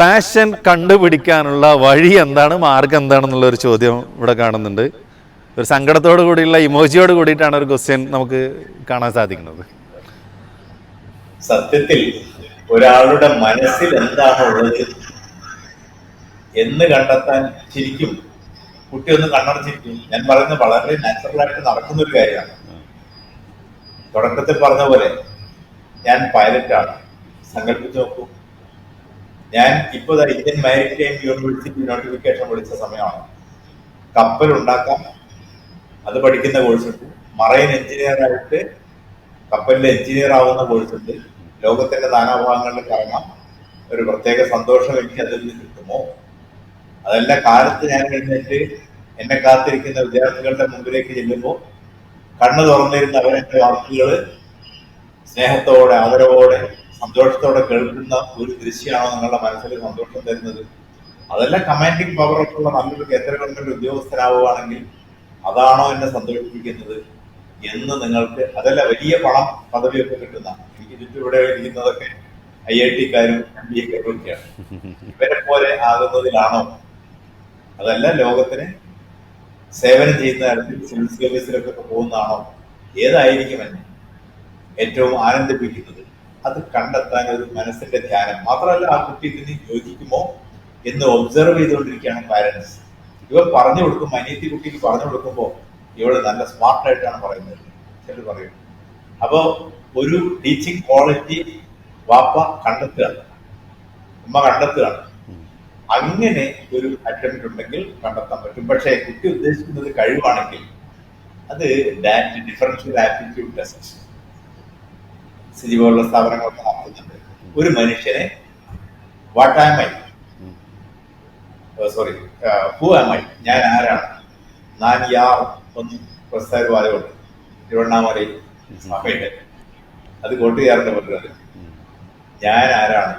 Passion കണ്ടുപിടിക്കാനുള്ള വഴി എന്താണ്? മാർഗം എന്താണെന്നുള്ള ഒരു ചോദ്യം ഇവിടെ കാണുന്നുണ്ട്. ഒരു സങ്കടത്തോടു കൂടിയുള്ള ഇമോജിയോട് കൂടിയിട്ടാണ് ഒരു ക്വസ്റ്റ്യൻ നമുക്ക് കാണാൻ സാധിക്കുന്നത്. സത്യത്തിൽ ഒരാളുടെ മനസ്സിൽ എന്താണ് ഉള്ളത്? എന്ന് കണ്ടെത്താൻ ശരിക്കും കുട്ടി ഒന്ന് കണ്ണടച്ചിരിക്കും ഞാൻ പറയുന്നത് വളരെ നാച്ചുറൽ ആയിട്ട് നടക്കുന്ന ഒരു കാര്യമാണ്. തുടക്കത്തിൽ പറഞ്ഞ പോലെ ഞാൻ പൈലറ്റാണ് സങ്കല്പിച്ച് നോക്കൂ. ഞാൻ ഇപ്പൊ ദാ ഇന്ത്യൻ മാരിടൈം യൂണിവേഴ്സിറ്റി നോട്ടിഫിക്കേഷൻ വിളിച്ച സമയമാണ്. കപ്പൽ ഉണ്ടാക്കാം. അത് പഠിക്കുന്ന കോഴ്സ് ഉണ്ട്. മറൈൻ എഞ്ചിനീയർ ആയിട്ട് കപ്പലിലെ എഞ്ചിനീയർ ആവുന്ന കോഴ്സ് ഉണ്ട്. ലോകത്തിന്റെ നാനാഭാഗങ്ങളിൽ കറങ്ങാം ഒരു പ്രത്യേക സന്തോഷം എനിക്ക് അതിൽ നിന്ന് കിട്ടുമോ? അതെല്ലാം കാലത്ത് ഞാൻ കഴിഞ്ഞിട്ട് എന്നെ കാത്തിരിക്കുന്ന വിദ്യാർത്ഥികളുടെ മുമ്പിലേക്ക് ചെല്ലുമ്പോൾ കണ്ണു തുറന്നിരുന്ന അവരെ വാക്കുകൾ സ്നേഹത്തോടെ ആദരവോടെ സന്തോഷത്തോടെ കേൾക്കുന്ന ഒരു ദൃശ്യമാണോ നിങ്ങളുടെ മനസ്സിൽ സന്തോഷം തരുന്നത്? അതല്ല കമാൻഡിങ് പവർ ഒക്കെയുള്ള നല്ലൊരു കേന്ദ്ര ഗവൺമെന്റ് ഉദ്യോഗസ്ഥനാവുകയാണെങ്കിൽ അതാണോ എന്നെ സന്തോഷിപ്പിക്കുന്നത് എന്ന് നിങ്ങൾക്ക് അതല്ല വലിയ പണം പദവിയൊക്കെ കിട്ടുന്ന എനിക്ക് ചുറ്റും ഇവിടെ ഇരിക്കുന്നതൊക്കെ ഐ ഐ ടിക്കാരും എം ബി ഒക്കെയാണ് ഇവരെ പോലെ ആകുന്നതിലാണോ? അതല്ല ലോകത്തിന് സേവനം ചെയ്യുന്ന തരത്തിൽ സിവിൽ സർവീസിലൊക്കെ പോകുന്നതാണോ? ഏതായിരിക്കും എന്നെ ഏറ്റവും ആനന്ദിപ്പിക്കുന്നത്? അത് കണ്ടെത്താൻ ഒരു മനസ്സിന്റെ ധ്യാനം. മാത്രമല്ല ആ കുട്ടി ഇതിന് യോജിക്കുമോ എന്ന് ഒബ്സർവ് ചെയ്തുകൊണ്ടിരിക്കുകയാണ് പാരന്റ്സ് ഇവ പറഞ്ഞു കൊടുക്കും അനിയത്തി കുട്ടിക്ക് പറഞ്ഞു കൊടുക്കുമ്പോൾ ഇവൾ നല്ല സ്മാർട്ടായിട്ടാണ് പറയുന്നത്. ചിലർ പറയും. അപ്പോ ഒരു ടീച്ചിങ് ക്വാളിറ്റി വാപ്പ കണ്ടെത്തുകയാണ് ഉമ്മ കണ്ടെത്തുകയാണ് അങ്ങനെ ഒരു അറ്റംപ്റ്റ് ഉണ്ടെങ്കിൽ കണ്ടെത്താൻ പറ്റും. പക്ഷേ കുട്ടി ഉദ്ദേശിക്കുന്നത് കഴിവാണെങ്കിൽ അത് ഡാറ്റ് ഡിഫറൻഷ്യൽ ആപ്റ്റിറ്റ്യൂഡ് ടെസ്റ്റ് സ്ഥിതി പോലുള്ള സ്ഥാപനങ്ങളൊക്കെ നടത്തുന്നുണ്ട്. ഒരു മനുഷ്യനെ what am I sorry who am I ഞാൻ ആരാണ്? നാൻ യാർ ഒന്ന് പ്രസ്താവ വാദമുണ്ട് തിരുവണ്ണാമലയിൽ സഭയുടെ അത് കോട്ടുകാരുടെ പറ്റുന്നത് ഞാൻ ആരാണ്?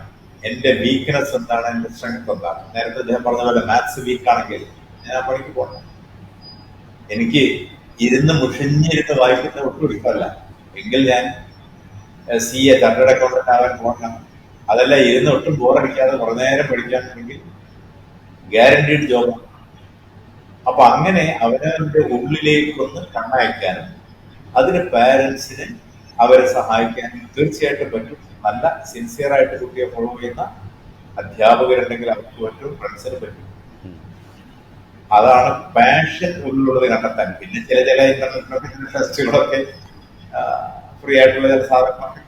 എന്റെ വീക്ക്നെസ് എന്താണ്? എന്റെ സ്ട്രെങ്ത് എന്താണ്? നേരത്തെ അദ്ദേഹം പറഞ്ഞ പോലെ മാത്സ് വീക്ക് ആണെങ്കിൽ ഞാൻ പണിക്ക് പോകണം. എനിക്ക് ഇരുന്ന് മുഷിഞ്ഞിരുന്ന് വായിക്കുന്ന ഒട്ടും ഇഷ്ടമല്ല. എങ്കിൽ ഞാൻ സി എ ചാർട്ടേഡ് അക്കൗണ്ടന്റ് ആവാൻ പോകണം അതല്ല ഇരുന്ന് ഒട്ടും ബോറടിക്കാതെ കുറേ നേരം പഠിക്കാന്നുണ്ടെങ്കിൽ ഗ്യാരണ്ടീഡ് ജോബ് അപ്പൊ അങ്ങനെ അവനവന്റെ ഉള്ളിലേക്കൊന്ന് കണ്ണയക്കാനും അതിന് പാരന്റ്സിന് അവരെ സഹായിക്കാനും തീർച്ചയായിട്ടും പറ്റും. നല്ല സിൻസിയർ ആയിട്ട് കുട്ടിയെ ഫോളോ ചെയ്യുന്ന അധ്യാപകരുണ്ടെങ്കിൽ അവർക്ക് പറ്റും ഫ്രണ്ട്സിന് പറ്റും. അതാണ് പാഷൻ ഉള്ളിലുള്ളത് കണ്ടെത്താൻ. പിന്നെ ചില ചില ഇന്റർനെറ്റ് ടെസ്റ്റുകളൊക്കെ ഫ്രീ ആയിട്ടുള്ള ചില സാധനങ്ങളൊക്കെ കാണാം